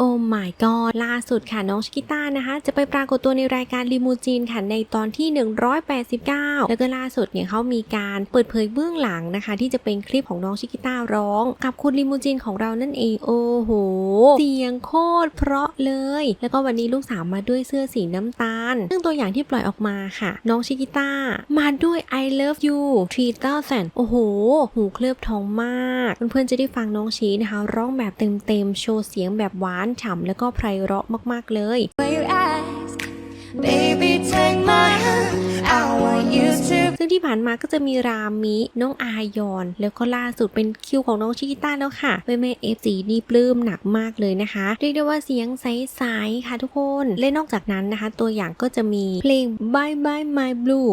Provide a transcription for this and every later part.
โอ้ my god ล่าสุดค่ะน้องชิกิต้านะคะ จะไปปรากฏตัวในรายการลิมูจีนค่ะในตอนที่ 189 แล้วก็ล่าสุดเนี่ยเขามีการเปิดเผยเบื้องหลังนะคะ ที่จะเป็นคลิปของน้องชิกิต้าร้อง กับคุณลิมูจีนของเรานั่นเอง โอ้โห เสียงโคตรเพราะเลย แล้วก็วันนี้ลูกสาวมาด้วยเสื้อสีน้ำตาล ซึ่งตัวอย่างที่ปล่อยออกมาค่ะ น้องชิกิต้ามาด้วย I love you 3000 โอ้โห หูเคลือบทองมาก เพื่อนๆจะได้ฟังน้องชีนะคะร้องแบบเต็มๆโชว์เสียงแบบหวานฉ่ำแล้วก็ไพเราะมากๆเลย Where you ask, baby, take my hand. I want you to ซึ่งที่ผ่านมาก็จะมีรามิ น้องอายอน แล้วก็ล่าสุดเป็นคิวของน้องชิกิต้าแล้วค่ะแม่แม่เอฟซีนี่ปลื้มหนักมากเลยนะคะ เรียกได้ว่าเสียงใสๆค่ะทุกคน และนอกจากนั้นนะคะ ตัวอย่างก็จะมีเพลง Bye Bye My Blue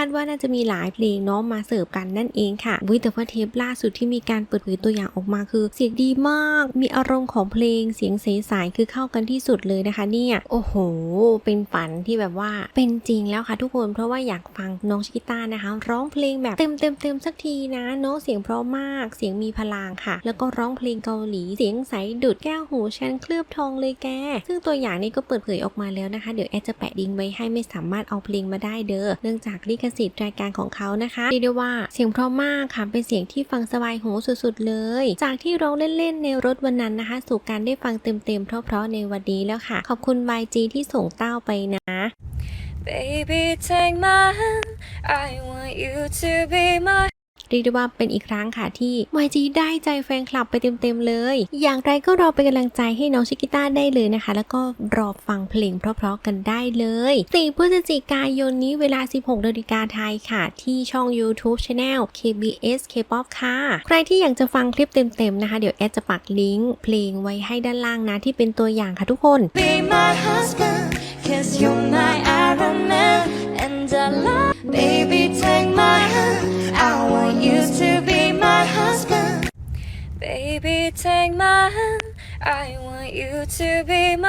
าดว่าน่าจะมีหลายเพลงเนาะมาเสิร์ฟกันนั่นเองค่ะวิแต่ว่าเทปล่าสุดที่มีการเปิดเผยตัวอย่างออกมาคือ เสียงดีมาก มีอารมณ์ของเพลงเสียงใสๆคือเข้ากันที่สุดเลยนะคะ เนี่ยโอ้โห เป็นฝันที่แบบว่าเป็นจริงแล้วค่ะทุกคนเพราะว่าอยากฟังน้องชิกิต้านะคะ ร้องเพลงแบบเต็มเต็มเต็มสักทีนะเนาะเสียงเพราะมากเสียงมีพลังค่ะ แล้วก็ร้องเพลงเกาหลีเสียงใสดุดแก้วหูฉันเคลือบทองเลยแก ซึ่งตัวอย่างนี้ก็เปิดเผยออกมาแล้วนะคะ เดี๋ยวแอดจะแปะลิงไว้ให้ไม่สามารถเอาเพลงมาได้เด้อเนื่องจากลิขสิทธิ์รายการของเขานะคะเรียกได้ว่าเสียงเพราะมากค่ะเป็นเสียงที่ฟังสบายหูสุดๆเลย จากที่ร้องเล่นๆในรถวันนั้นนะคะ สู่การได้ฟังเต็มๆเพราะๆในวันนี้แล้วค่ะ ขอบคุณ YG ที่ส่งเต้าไปนะ Baby, take my hand. I want you to be my เรียกได้ว่าเป็นอีกครั้งค่ะที่ YG ได้ใจแฟนคลับไปเต็มๆเลย อย่างไรก็รอเป็นกำลังใจให้น้องชิกิต้าได้เลยนะคะ แล้วก็รอฟังเพลงเพราะๆกันได้เลย4พฤศจิกายนนี้เวลา 16นาฬิกาไทยค่ะ ที่ช่อง YouTube Channel KBS K-POP ค่ะ ใครที่อยากจะฟังคลิปเต็มๆนะคะ เดี๋ยวแอดจะปักลิงก์เพลงไว้ให้ด้านล่างนะที่เป็นตัวอย่างค่ะทุกคน be my husband. Cause you're Baby, take my hand. I want you to be my